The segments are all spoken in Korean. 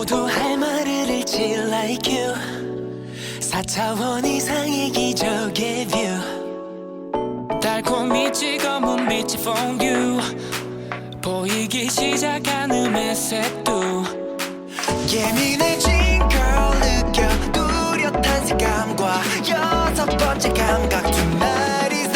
모두 할 말을 잃지 like you. 4차원 이상의 기적의 뷰 달콤히 찍어 문 빛이 for you. 보이기 시작한 음의 색도 예민해진 girl 느껴 뚜렷한 색감과 여섯 번째 감각. tonight is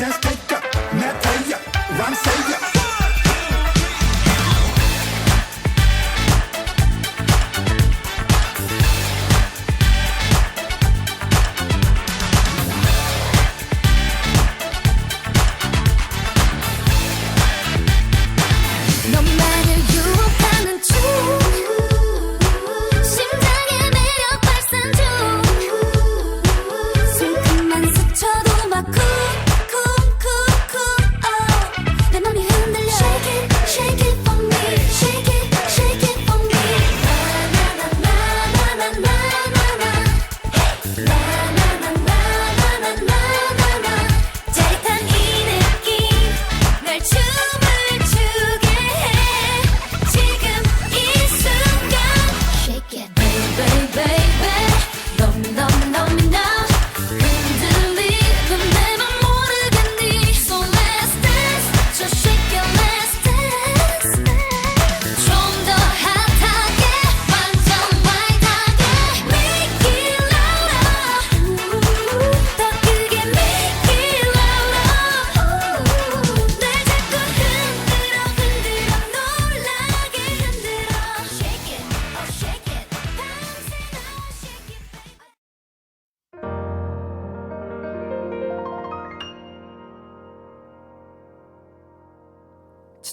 just take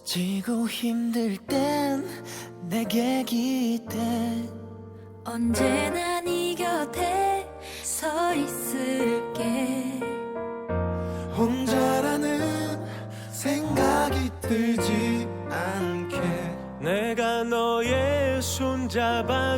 지고 힘들 땐 내게 기대 언제나 네 곁에 서 있을게. 혼자라는 생각이 들지 않게. 내가 너의 손 잡아줄게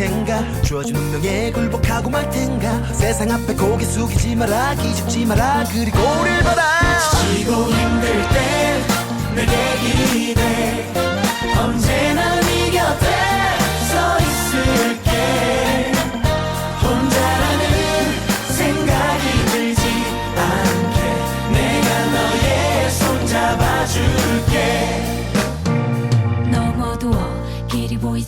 주어진 운명에 굴복하고 말 텐가. 세상 앞에 고개 숙이지 마라. 기죽지 마라. 그리고 우릴 봐라 지고 힘들 땐 내게 기대 언제나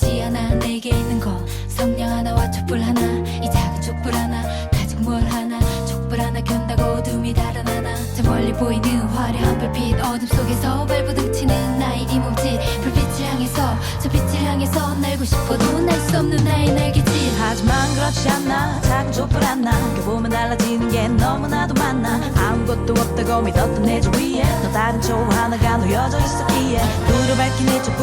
보이지 않아 내게 있는 거. 성냥 하나와 촛불 하나 이 작은 촛불 하나 가지고 뭘 하나 촛불 하나 켠다고 어둠이 달아나나. 저 멀리 보이는 화려한 불빛 어둠 속에서 발부둥치는 나의 이 몸짓. 불빛을 향해서 저 빛을 향해서 날고 싶어도 날 수 없는 나의 날개짓. 하지만 그렇지 않아 작은 촛불 하나. 켜보면 달라지는 게 너무나도 많아. 아무것도 없다고 믿었던 내 주위에 또 다른 초 하나가 놓여져 있었기에. 불을 밝힌 이 촛불